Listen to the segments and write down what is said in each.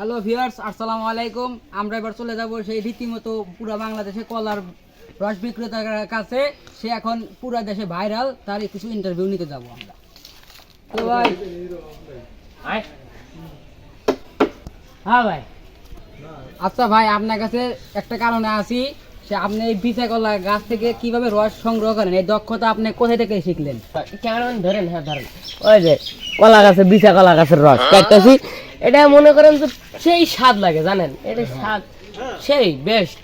Hello viewers আসসালামু আলাইকুম। আমরা এবার চলে যাব সেই রীতিমতো পুরো বাংলাদেশে কলার রস বিক্রেতার কাছে। সে এখন পুরো দেশে ভাইরাল তার কিছু ইন্টারভিউ নিতে যাব আমরা। তো ভাই। হ্যাঁ ভাই। আচ্ছা ভাই আপনার কাছে একটা কারণে আসি। সে আপনি এই বিচা কলা গাছ থেকে কীভাবে রস সংগ্রহ করেন? এই দক্ষতা আপনি কোথা থেকে শিখলেন? কেমন ধরেন হ্যাঁ ধরেন। ওই যে কলা গাছে বিচা কলা গাছের রস। কাটতেছি। এটা মনে করেন যে সেই স্বাদ লাগে জানেন? এটা স্বাদ সেই বেস্ট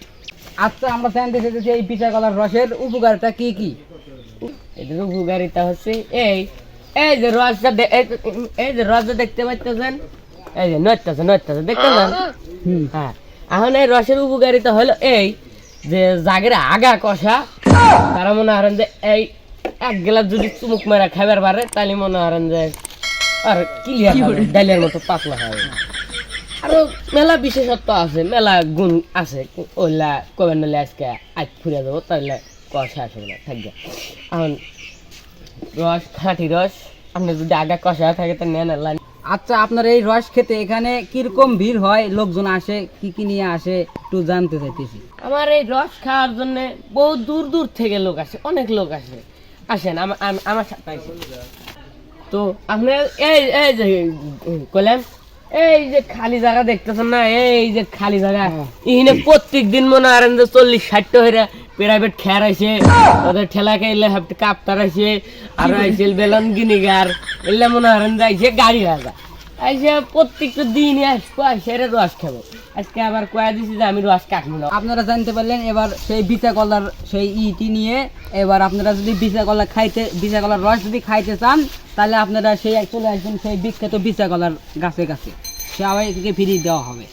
আচ্ছা আমরা জানতে চাইতেছি এই বিচা কলার রসের উপকারিতা কি কি? এটার উপকারিতা হচ্ছে এই এই যে রসটা এই যে- রসটা দেখতে পাচ্ছেন এই যে নড়তেছে নড়তেছে হুম। হ্যাঁ। এখন এই রসের উপকারিতা হলো এই যে জাগের আগা কষা তারা মনে করেন যে এই এক গ্লাস যদি চুমুক মেরা খাবার পারে তাহলে মনে করেন যে আর ক্লিয়ার ডালের মতো পাতলা হবে আরও মেলা বিশেষত্ব আছে মেলা গুণ আছে। ওইলা কবে নালে আজকে আজ ফুরে যাব তাহলে কষা না থাকবে এখন রস খাঁটি রস আপনি যদি আগা কষা থাকে তো নেন লাইন আচ্ছা আপনার এই রস খেতে এখানে কীরকম ভিড় হয়? লোকজন আসে কি কি নিয়ে আসে একটু জানতে চাইতেছি। আমার এই রস খাওয়ার জন্য বহু দূর দূর থেকে লোক আসে অনেক লোক আসে। আসেন আমার আমার সাথে তো আপনি এই এই যে কলেন এই যে খালি জায়গা দেখতেছেন না এই যে খালি জায়গা ইহিনে প্রত্যেক দিন মনে করেন যে চল্লিশ ষাটটা হইরা প্রাইভেট খেয়ার আছে ওদের ঠেলা খাইলে হাফটি কাপ্তার আছে আর আইসিল বেলন গিনিগার এলে মনে হয় যে গাড়ি রাজা। আইসে প্রত্যেকটা দিনই আসব আইসে এর রস খাব। আজকে আবার কয়া দিছি যে আমি রস কাটবো না। আপনারা জানতে পারলেন, এবার সেই বিচা কলার সেই ইটি নিয়ে এবার আপনারা যদি বিচা কলা খাইতে বিচা কলার রস যদি খাইতে চান, তাহলে আপনারা সেই চলে আসবেন সেই বিখ্যাত বিচা কলার গাছে গাছে। সে আবার এদিকে ফিরিয়ে দেওয়া হবে।